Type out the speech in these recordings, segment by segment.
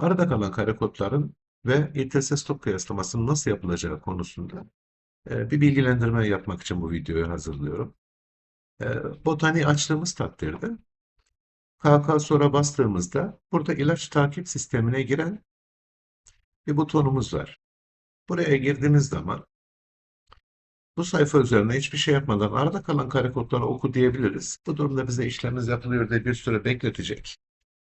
arada kalan kare kodların ve İTS stok kıyaslamasının nasıl yapılacağı konusunda e, bir bilgilendirme yapmak için bu videoyu hazırlıyorum. E, Botaniği açtığımız takdirde KK sonra bastığımızda burada ilaç takip sistemine giren bir butonumuz var. Buraya girdiğiniz zaman bu sayfa üzerine hiçbir şey yapmadan arada kalan kare kodları oku diyebiliriz. Bu durumda bize işlemimiz yapılıyor diye bir süre bekletecek.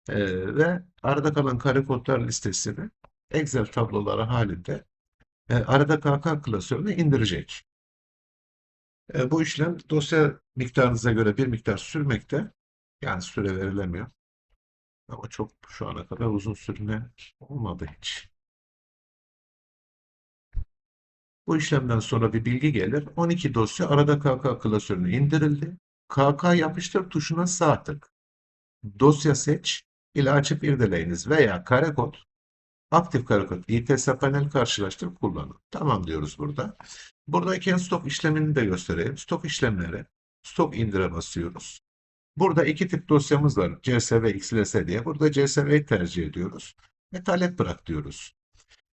Ee, ve arada kalan kare kodlar listesini Excel tabloları halinde e, arada KK klasörüne indirecek. E, bu işlem dosya miktarınıza göre bir miktar sürmekte. Yani süre verilemiyor. Ama çok şu ana kadar uzun sürme olmadı hiç. Bu işlemden sonra bir bilgi gelir. 12 dosya arada KK klasörüne indirildi. KK yapıştır tuşuna sağ tık. Dosya seç ile açıp irdeleyiniz veya kare kod aktif kare kod İTS panel karşılaştırıp kullanın. Tamam diyoruz burada. Buradayken stok işlemini de göstereyim. Stok işlemleri stok indire basıyoruz. Burada iki tip dosyamız var. CSV, XLS diye. Burada CSV'yi tercih ediyoruz. Ve talep bırak diyoruz.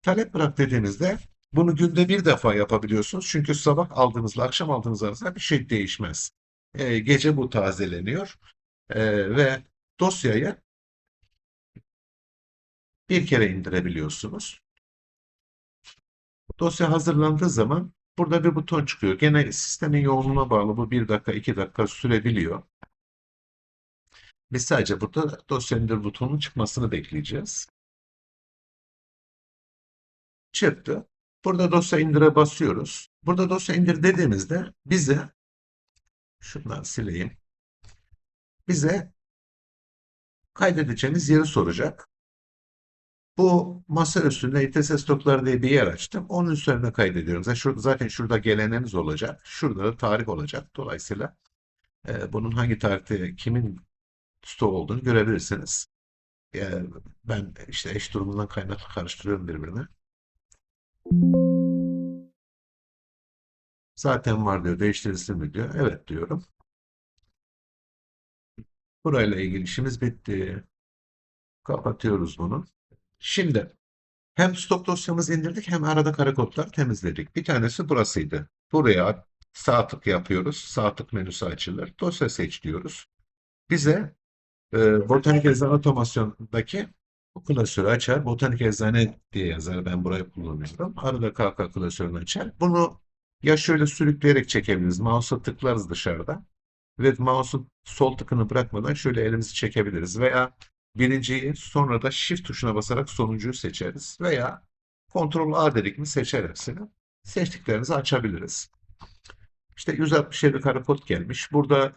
Talep bırak dediğinizde bunu günde bir defa yapabiliyorsunuz. Çünkü sabah aldığınızla akşam aldığınız arasında bir şey değişmez. Ee, gece bu tazeleniyor. Ee, ve dosyayı bir kere indirebiliyorsunuz. Dosya hazırlandığı zaman burada bir buton çıkıyor. Gene sistemin yoğunluğuna bağlı bu bir dakika iki dakika sürebiliyor. Biz sadece burada dosya indir butonunun çıkmasını bekleyeceğiz. Çıktı. Burada dosya indire basıyoruz. Burada dosya indir dediğimizde bize şundan sileyim. Bize kaydedeceğimiz yeri soracak. Bu masa üstünde İTS stokları diye bir yer açtım. Onun üzerine kaydediyorum. Zaten şurada, zaten şurada geleneniz olacak. Şurada da tarih olacak. Dolayısıyla e, bunun hangi tarihte kimin stok olduğunu görebilirsiniz. E, ben işte eş durumundan kaynaklı karıştırıyorum birbirine. Zaten var diyor. Değiştirilsin mi diyor. Evet diyorum. Burayla ilgili işimiz bitti. Kapatıyoruz bunu. Şimdi hem stok dosyamızı indirdik hem arada kare kodlar temizledik. Bir tanesi burasıydı. Buraya sağ tık yapıyoruz. Sağ tık menüsü açılır. Dosya seç diyoruz. Bize e, botanik eczane otomasyondaki bu klasörü açar. Botanik eczane diye yazar. Ben burayı kullanıyorum. Arada KK klasörünü açar. Bunu ya şöyle sürükleyerek çekebiliriz. Mouse'a tıklarız dışarıda. Ve mouse'un sol tıkını bırakmadan şöyle elimizi çekebiliriz. Veya birinciyi sonra da Shift tuşuna basarak sonuncuyu seçeriz. Veya Ctrl A dedik mi seçer hepsini. Seçtiklerinizi açabiliriz. İşte 167 kare kod gelmiş. Burada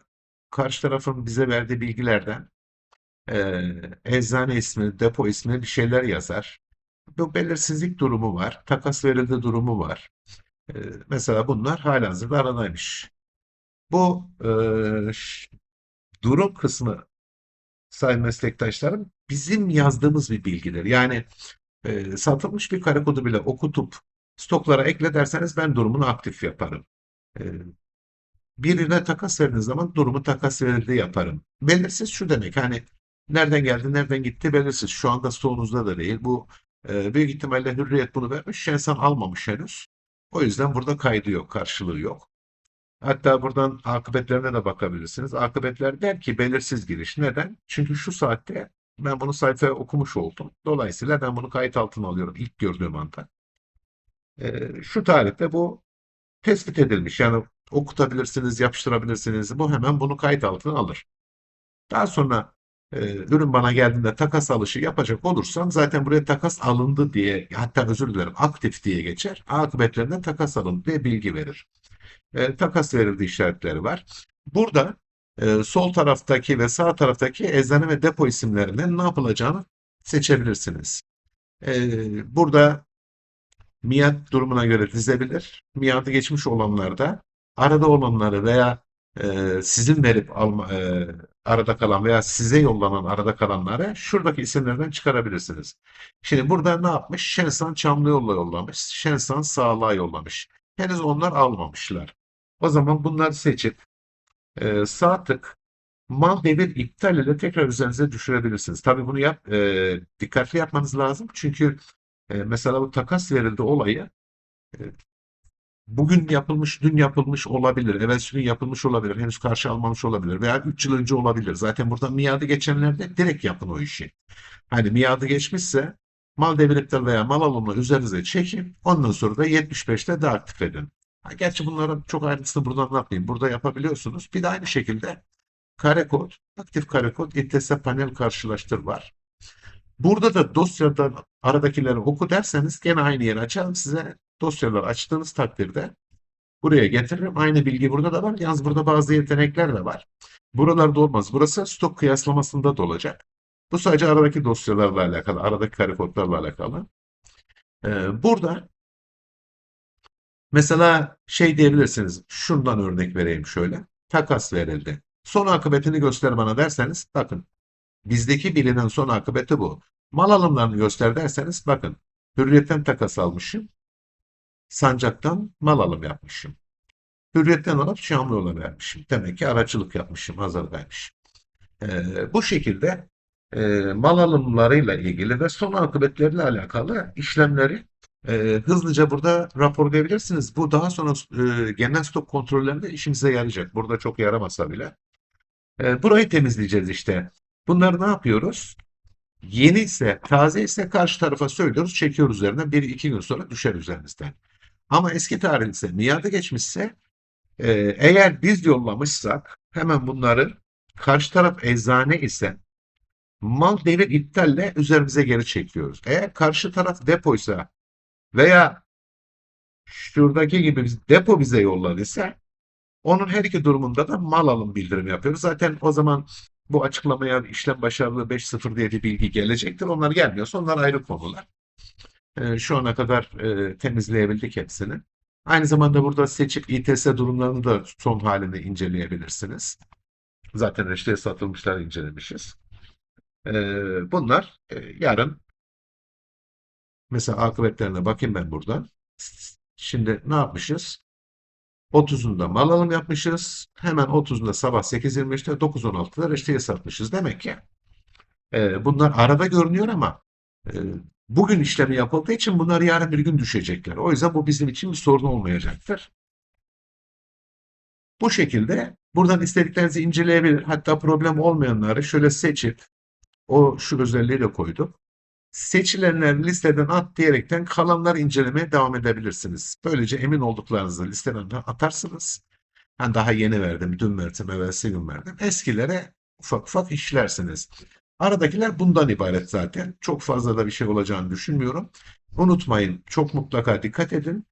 karşı tarafın bize verdiği bilgilerden eee, eczane ismi, depo ismi bir şeyler yazar. Bu belirsizlik durumu var. Takas verildi durumu var. Eee, mesela bunlar halihazırda aranaymış. Bu ş- durum kısmı sayın meslektaşlarım bizim yazdığımız bir bilgidir. Yani e, satılmış bir kare kodu bile okutup stoklara ekle derseniz ben durumunu aktif yaparım. E, birine takas verdiğiniz zaman durumu takas verildi yaparım. Belirsiz şu demek hani nereden geldi nereden gitti belirsiz. Şu anda stoğunuzda da değil. Bu e, büyük ihtimalle Hürriyet bunu vermiş. Şensan almamış henüz. O yüzden burada kaydı yok, karşılığı yok. Hatta buradan akıbetlerine de bakabilirsiniz. Akıbetler der ki belirsiz giriş. Neden? Çünkü şu saatte ben bunu sayfaya okumuş oldum. Dolayısıyla ben bunu kayıt altına alıyorum ilk gördüğüm anda. Ee, şu tarihte bu tespit edilmiş. Yani okutabilirsiniz, yapıştırabilirsiniz. Bu hemen bunu kayıt altına alır. Daha sonra e, ürün bana geldiğinde takas alışı yapacak olursam zaten buraya takas alındı diye hatta özür dilerim aktif diye geçer. Akıbetlerinde takas alındı diye bilgi verir e, takas verildi işaretleri var. Burada e, sol taraftaki ve sağ taraftaki eczane ve depo isimlerinden ne yapılacağını seçebilirsiniz. E, burada miad durumuna göre dizebilir. Miadı geçmiş olanlarda arada olanları veya e, sizin verip alma, e, arada kalan veya size yollanan arada kalanları şuradaki isimlerden çıkarabilirsiniz. Şimdi burada ne yapmış? Şensan Çamlıyoğlu'na yollamış. Şensan Sağlığa yollamış. Henüz onlar almamışlar. O zaman bunları seçip e, sağ tık mal devir iptal ile tekrar üzerinize düşürebilirsiniz. Tabii bunu yap, e, dikkatli yapmanız lazım. Çünkü e, mesela bu takas verildi olayı e, bugün yapılmış, dün yapılmış olabilir, evvelsi gün yapılmış olabilir, henüz karşı almamış olabilir veya 3 yıl önce olabilir. Zaten burada miadı geçenlerde direkt yapın o işi. Hani miadı geçmişse mal iptal veya mal alımını üzerinize çekin. Ondan sonra da 75'te de aktif edin. Ha, gerçi bunların çok ayrıntısını burada anlatmayayım. Burada yapabiliyorsunuz. Bir de aynı şekilde kare kod, aktif kare kod, İTS panel karşılaştır var. Burada da dosyadan aradakileri oku derseniz gene aynı yeri açalım size. Dosyaları açtığınız takdirde buraya getiririm. Aynı bilgi burada da var. Yalnız burada bazı yetenekler de var. Buralarda olmaz. Burası stok kıyaslamasında da olacak. Bu sadece aradaki dosyalarla alakalı, aradaki kare kodlarla alakalı. Ee, burada mesela şey diyebilirsiniz. Şundan örnek vereyim şöyle. Takas verildi. Son akıbetini göster bana derseniz bakın bizdeki bilinen son akıbeti bu. Mal alımlarını göster derseniz bakın hürriyetten takas almışım. Sancaktan mal alım yapmışım. Hürriyetten alıp Şamlıoğlu'na vermişim. Demek ki aracılık yapmışım, hazır vermişim. Ee, bu şekilde e, mal alımlarıyla ilgili ve son akıbetleriyle alakalı işlemleri e, hızlıca burada raporlayabilirsiniz. Bu daha sonra e, genel stok kontrollerinde işimize yarayacak. Burada çok yaramasa bile. E, burayı temizleyeceğiz işte. Bunları ne yapıyoruz? Yeni ise, taze ise karşı tarafa söylüyoruz, çekiyoruz üzerine. Bir iki gün sonra düşer üzerinizden. Ama eski tarih ise, miadı geçmişse e, eğer biz yollamışsak hemen bunları karşı taraf eczane ise mal devir iptalle üzerimize geri çekiyoruz. Eğer karşı taraf depoysa veya şuradaki gibi biz- depo bize yolladıysa onun her iki durumunda da mal alım bildirimi yapıyoruz. Zaten o zaman bu açıklamaya işlem başarılı 5.0 diye bir bilgi gelecektir. Onlar gelmiyorsa onlar ayrı konular. Ee, şu ana kadar e, temizleyebildik hepsini. Aynı zamanda burada seçip İTS durumlarını da son halini inceleyebilirsiniz. Zaten reçeteye satılmışlar incelemişiz. Bunlar yarın mesela akıbetlerine bakayım ben buradan. Şimdi ne yapmışız? 30'unda mal alım yapmışız. Hemen 30'unda sabah 8.25'te 9.16'da reçeteye satmışız. Demek ki bunlar arada görünüyor ama bugün işlemi yapıldığı için bunlar yarın bir gün düşecekler. O yüzden bu bizim için bir sorun olmayacaktır. Bu şekilde buradan istediklerinizi inceleyebilir. Hatta problem olmayanları şöyle seçip o şu özelliği de koydum. Seçilenleri listeden at diyerekten kalanları incelemeye devam edebilirsiniz. Böylece emin olduklarınızı listeden atarsınız. Ben daha yeni verdim, dün verdim, evvelsi gün verdim. Eskilere ufak ufak işlersiniz. Aradakiler bundan ibaret zaten. Çok fazla da bir şey olacağını düşünmüyorum. Unutmayın, çok mutlaka dikkat edin.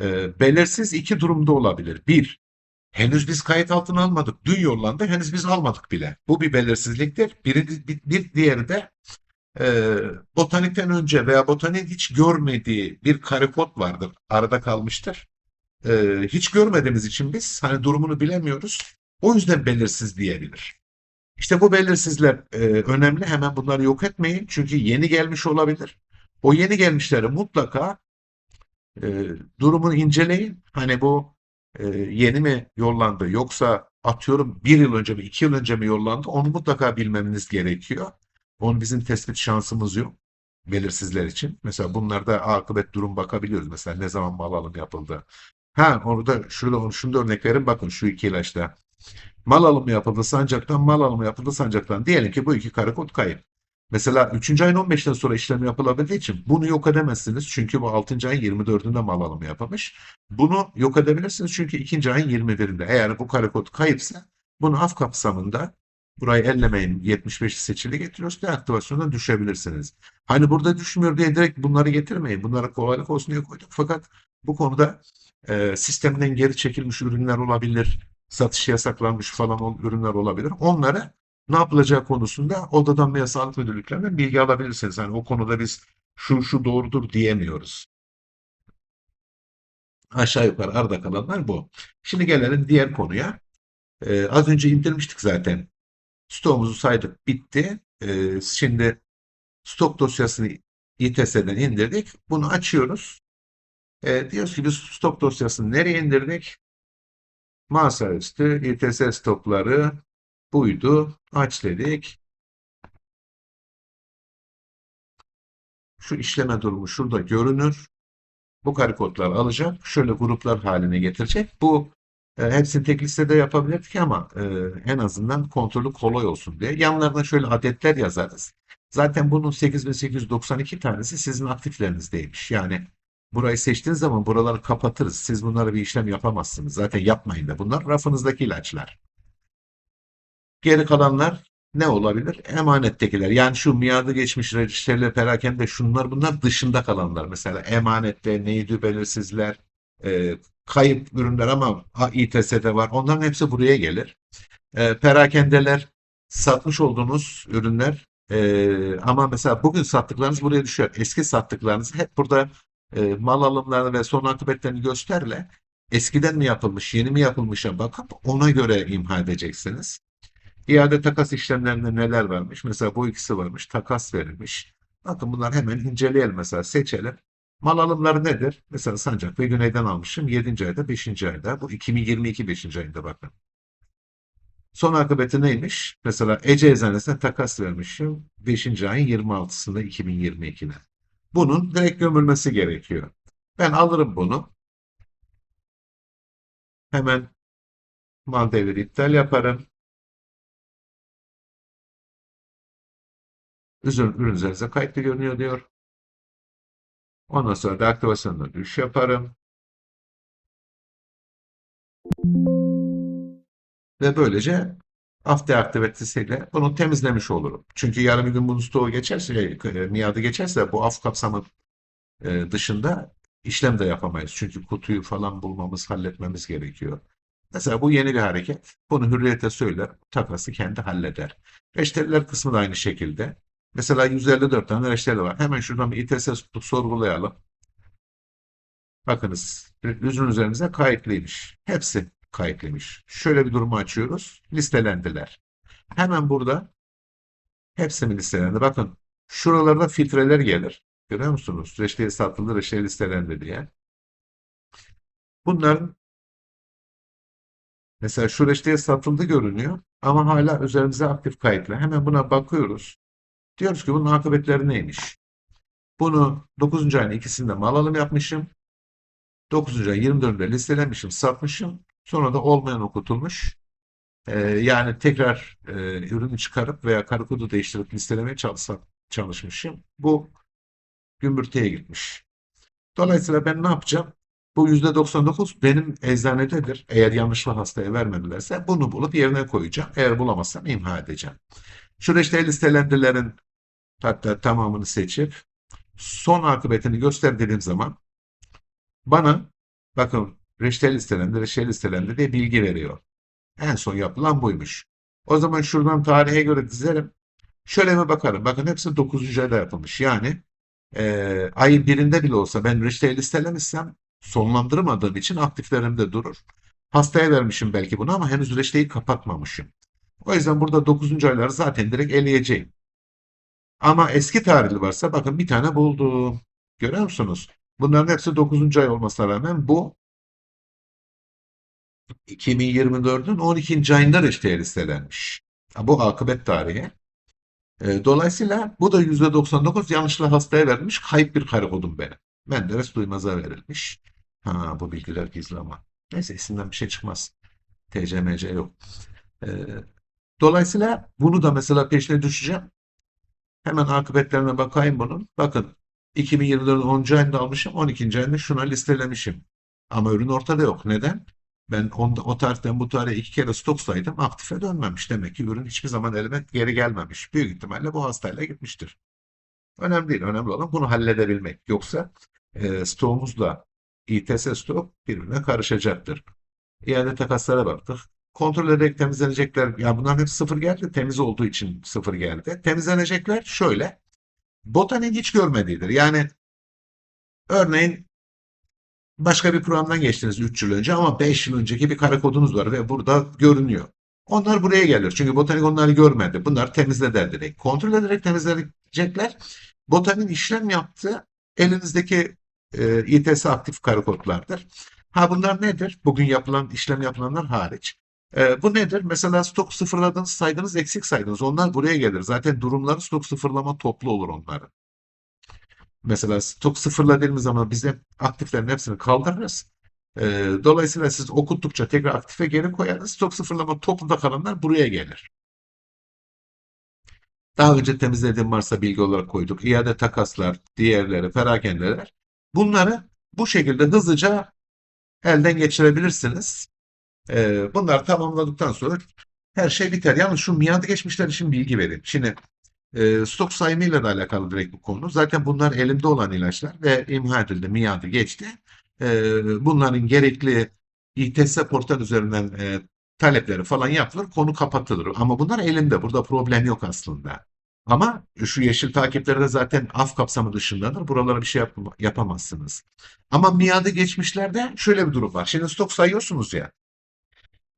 Ee, belirsiz iki durumda olabilir. Bir, henüz biz kayıt altına almadık. Dün yollandı, henüz biz almadık bile. Bu bir belirsizliktir. Bir, bir, bir diğeri de e, botanikten önce veya botaniğin hiç görmediği bir kare kod vardır. Arada kalmıştır. E, hiç görmediğimiz için biz hani durumunu bilemiyoruz. O yüzden belirsiz diyebilir. İşte bu belirsizler e, önemli. Hemen bunları yok etmeyin. Çünkü yeni gelmiş olabilir. O yeni gelmişleri mutlaka e, durumunu inceleyin. Hani bu e, yeni mi yollandı yoksa atıyorum bir yıl önce mi iki yıl önce mi yollandı onu mutlaka bilmeniz gerekiyor. Onun bizim tespit şansımız yok. Belirsizler için. Mesela bunlarda akıbet durum bakabiliyoruz. Mesela ne zaman mal alım yapıldı. Ha orada şurada şunu da örnek verin. Bakın şu iki ilaçta. Mal alımı yapıldı sancaktan, mal alımı yapıldı sancaktan. Diyelim ki bu iki kare kod kayıp. Mesela 3. ayın 15'ten sonra işlem yapılabildiği için bunu yok edemezsiniz. Çünkü bu 6. ayın 24'ünde mal alımı yapılmış. Bunu yok edebilirsiniz çünkü 2. ayın 21'inde. Eğer bu kare kod kayıpsa bunu af kapsamında burayı ellemeyin 75'i seçili getiriyoruz. Deaktivasyona düşebilirsiniz. Hani burada düşmüyor diye direkt bunları getirmeyin. Bunlara kolaylık olsun diye koyduk. Fakat bu konuda e, sistemden geri çekilmiş ürünler olabilir. Satışı yasaklanmış falan ürünler olabilir. Onları ne yapılacağı konusunda odadan veya sağlık müdürlüklerinden bilgi alabilirsiniz. Hani o konuda biz şu şu doğrudur diyemiyoruz. Aşağı yukarı arada kalanlar bu. Şimdi gelelim diğer konuya. Ee, az önce indirmiştik zaten. Stoğumuzu saydık bitti. Ee, şimdi stok dosyasını İTS'den indirdik. Bunu açıyoruz. Ee, diyoruz ki biz stok dosyasını nereye indirdik? Masaüstü, İTS stokları, buydu. Aç dedik. Şu işleme durumu şurada görünür. Bu kare kodları alacak. Şöyle gruplar haline getirecek. Bu e, hepsini tek listede yapabilirdik ama e, en azından kontrolü kolay olsun diye. Yanlarına şöyle adetler yazarız. Zaten bunun 8892 tanesi sizin aktiflerinizdeymiş. Yani burayı seçtiğiniz zaman buraları kapatırız. Siz bunlara bir işlem yapamazsınız. Zaten yapmayın da. Bunlar rafınızdaki ilaçlar. Geri kalanlar ne olabilir? Emanettekiler. Yani şu miadı geçmiş reçeteler, perakende şunlar bunlar dışında kalanlar. Mesela emanette neydi belirsizler, e, kayıp ürünler ama İTS'de var. Onların hepsi buraya gelir. E, perakendeler satmış olduğunuz ürünler e, ama mesela bugün sattıklarınız buraya düşer. Eski sattıklarınız hep burada e, mal alımlarını ve son akıbetlerini gösterle. Eskiden mi yapılmış, yeni mi yapılmışa bakıp ona göre imha edeceksiniz. İade takas işlemlerinde neler varmış? Mesela bu ikisi varmış. Takas verilmiş. Bakın bunlar hemen inceleyelim mesela seçelim. Mal alımları nedir? Mesela Sancak ve Güney'den almışım. 7. ayda, 5. ayda. Bu 2022 5. ayında bakın. Son akıbeti neymiş? Mesela Ece Eczanesi'ne takas vermişim. 5. ayın 26'sında 2022'de. Bunun direkt gömülmesi gerekiyor. Ben alırım bunu. Hemen mal devri iptal yaparım. Ürün, üzerinize kayıtlı görünüyor diyor. Ondan sonra da aktivasyonda düşüş yaparım. Ve böylece hafta aktivitesiyle bunu temizlemiş olurum. Çünkü yarın bir gün bunun stoğu geçerse, e, miadı geçerse bu af kapsamı e, dışında işlem de yapamayız. Çünkü kutuyu falan bulmamız, halletmemiz gerekiyor. Mesela bu yeni bir hareket. Bunu hürriyete söyler. Takası kendi halleder. Reçeteler kısmı da aynı şekilde. Mesela 154 tane reçeteli var. Hemen şuradan bir İTS tutup sorgulayalım. Bakınız ürün üzerimize kayıtlıymış. Hepsi kayıtlıymış. Şöyle bir durumu açıyoruz. Listelendiler. Hemen burada hepsi mi listelendi? Bakın şuralarda filtreler gelir. Görüyor musunuz? Reçeteye satıldı, reçete listelendi diye. Bunların mesela şu reçeteye satıldı görünüyor ama hala üzerimize aktif kayıtlı. Hemen buna bakıyoruz. Diyoruz ki bunun akıbetleri neymiş? Bunu 9. ayın ikisinde mal alım yapmışım. 9. ay 24'ünde listelemişim, satmışım. Sonra da olmayan okutulmuş. Ee, yani tekrar e, ürünü çıkarıp veya kara kodu değiştirip listelemeye çalışsam, çalışmışım. Bu gümbürtüye gitmiş. Dolayısıyla ben ne yapacağım? Bu %99 benim eczanededir. Eğer yanlışla hastaya vermedilerse bunu bulup yerine koyacağım. Eğer bulamazsam imha edeceğim. Süreçte listelendilerin hatta tamamını seçip son akıbetini gösterdiğim zaman bana bakın reçete listelendi, reçete listelendi diye bilgi veriyor. En son yapılan buymuş. O zaman şuradan tarihe göre dizerim. Şöyle bir bakarım. Bakın hepsi 9. ayda yapılmış. Yani e, ayın birinde bile olsa ben reçeteyi listelemişsem sonlandırmadığım için aktiflerimde durur. Hastaya vermişim belki bunu ama henüz reçeteyi kapatmamışım. O yüzden burada 9. ayları zaten direkt eleyeceğim. Ama eski tarihli varsa bakın bir tane buldum. Görüyor musunuz? Bunların hepsi 9. ay olmasına rağmen bu 2024'ün 12. ayında reçeteye listelenmiş. Bu akıbet tarihi. E, Dolayısıyla bu da %99 yanlışla hastaya verilmiş kayıp bir kare kodum benim. Menderes Duymaz'a verilmiş. Ha bu bilgiler gizli ama. Neyse isimden bir şey çıkmaz. TCMC yok. E, Dolayısıyla bunu da mesela peşine düşeceğim. Hemen akıbetlerine bakayım bunun. Bakın 2024'ün 10. ayında almışım, 12. ayında şuna listelemişim. Ama ürün ortada yok. Neden? Ben onda, o tarihten bu tarihe iki kere stok saydım, aktife dönmemiş. Demek ki ürün hiçbir zaman elime geri gelmemiş. Büyük ihtimalle bu hastayla gitmiştir. Önemli değil. Önemli olan bunu halledebilmek. Yoksa e, stoğumuzla İTS stok birbirine karışacaktır. İade takaslara baktık. Kontrol ederek temizlenecekler. Ya bunların hepsi sıfır geldi. Temiz olduğu için sıfır geldi. Temizlenecekler şöyle. Botanik hiç görmediğidir. Yani örneğin başka bir programdan geçtiniz 3 yıl önce ama 5 yıl önceki bir kare kodunuz var ve burada görünüyor. Onlar buraya gelir. Çünkü botanik onları görmedi. Bunlar temizleder direkt. Kontrol ederek temizlenecekler. Botanik işlem yaptığı elinizdeki e, İTS aktif kare kodlardır. Ha bunlar nedir? Bugün yapılan işlem yapılanlar hariç. E, bu nedir? Mesela stok sıfırladınız, saydınız, eksik saydınız. Onlar buraya gelir. Zaten durumları stok sıfırlama toplu olur onların. Mesela stok sıfırladığımız zaman biz hep aktiflerin hepsini kaldırırız. E, dolayısıyla siz okuttukça tekrar aktife geri koyarız. Stok sıfırlama topluda kalanlar buraya gelir. Daha önce temizlediğim varsa bilgi olarak koyduk. İade takaslar, diğerleri, perakendeler. Bunları bu şekilde hızlıca elden geçirebilirsiniz. Ee, bunları tamamladıktan sonra her şey biter. Yalnız şu miadı geçmişler için bilgi vereyim. Şimdi e, stok sayımıyla da alakalı direkt bu konu. Zaten bunlar elimde olan ilaçlar ve imha edildi, miadı geçti. Ee, bunların gerekli İTS portal üzerinden e, talepleri falan yapılır, konu kapatılır. Ama bunlar elimde. Burada problem yok aslında. Ama şu yeşil takipleri de zaten af kapsamı dışındadır. Buralara bir şey yap- yapamazsınız. Ama miadı geçmişlerde şöyle bir durum var. Şimdi stok sayıyorsunuz ya.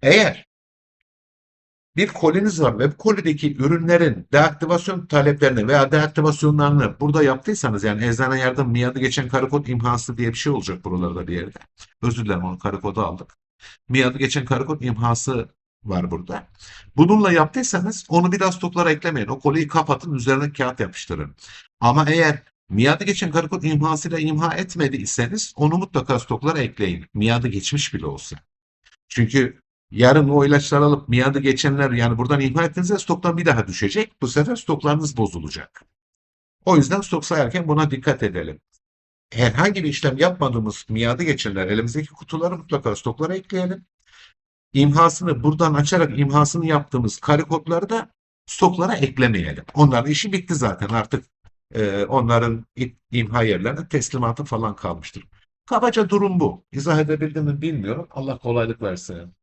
Eğer bir koliniz var ve bu kolideki ürünlerin deaktivasyon taleplerini veya deaktivasyonlarını burada yaptıysanız yani eczane yardım miadı geçen karı imhası diye bir şey olacak buralarda bir yerde. Özür dilerim onu karı kodu aldık. Miadı geçen karı imhası var burada. Bununla yaptıysanız onu bir daha stoklara eklemeyin. O koliyi kapatın üzerine kağıt yapıştırın. Ama eğer miadı geçen karı kod imhasıyla imha etmediyseniz onu mutlaka stoklara ekleyin. Miadı geçmiş bile olsa. Çünkü yarın o ilaçları alıp miadı geçenler yani buradan imha ettiğinizde stoktan bir daha düşecek. Bu sefer stoklarınız bozulacak. O yüzden stok sayarken buna dikkat edelim. Herhangi bir işlem yapmadığımız miadı geçenler elimizdeki kutuları mutlaka stoklara ekleyelim. İmhasını buradan açarak imhasını yaptığımız kare kodları da stoklara eklemeyelim. Onların işi bitti zaten artık e, onların imha yerlerine teslimatı falan kalmıştır. Kabaca durum bu. İzah edebildim mi bilmiyorum. Allah kolaylık versin.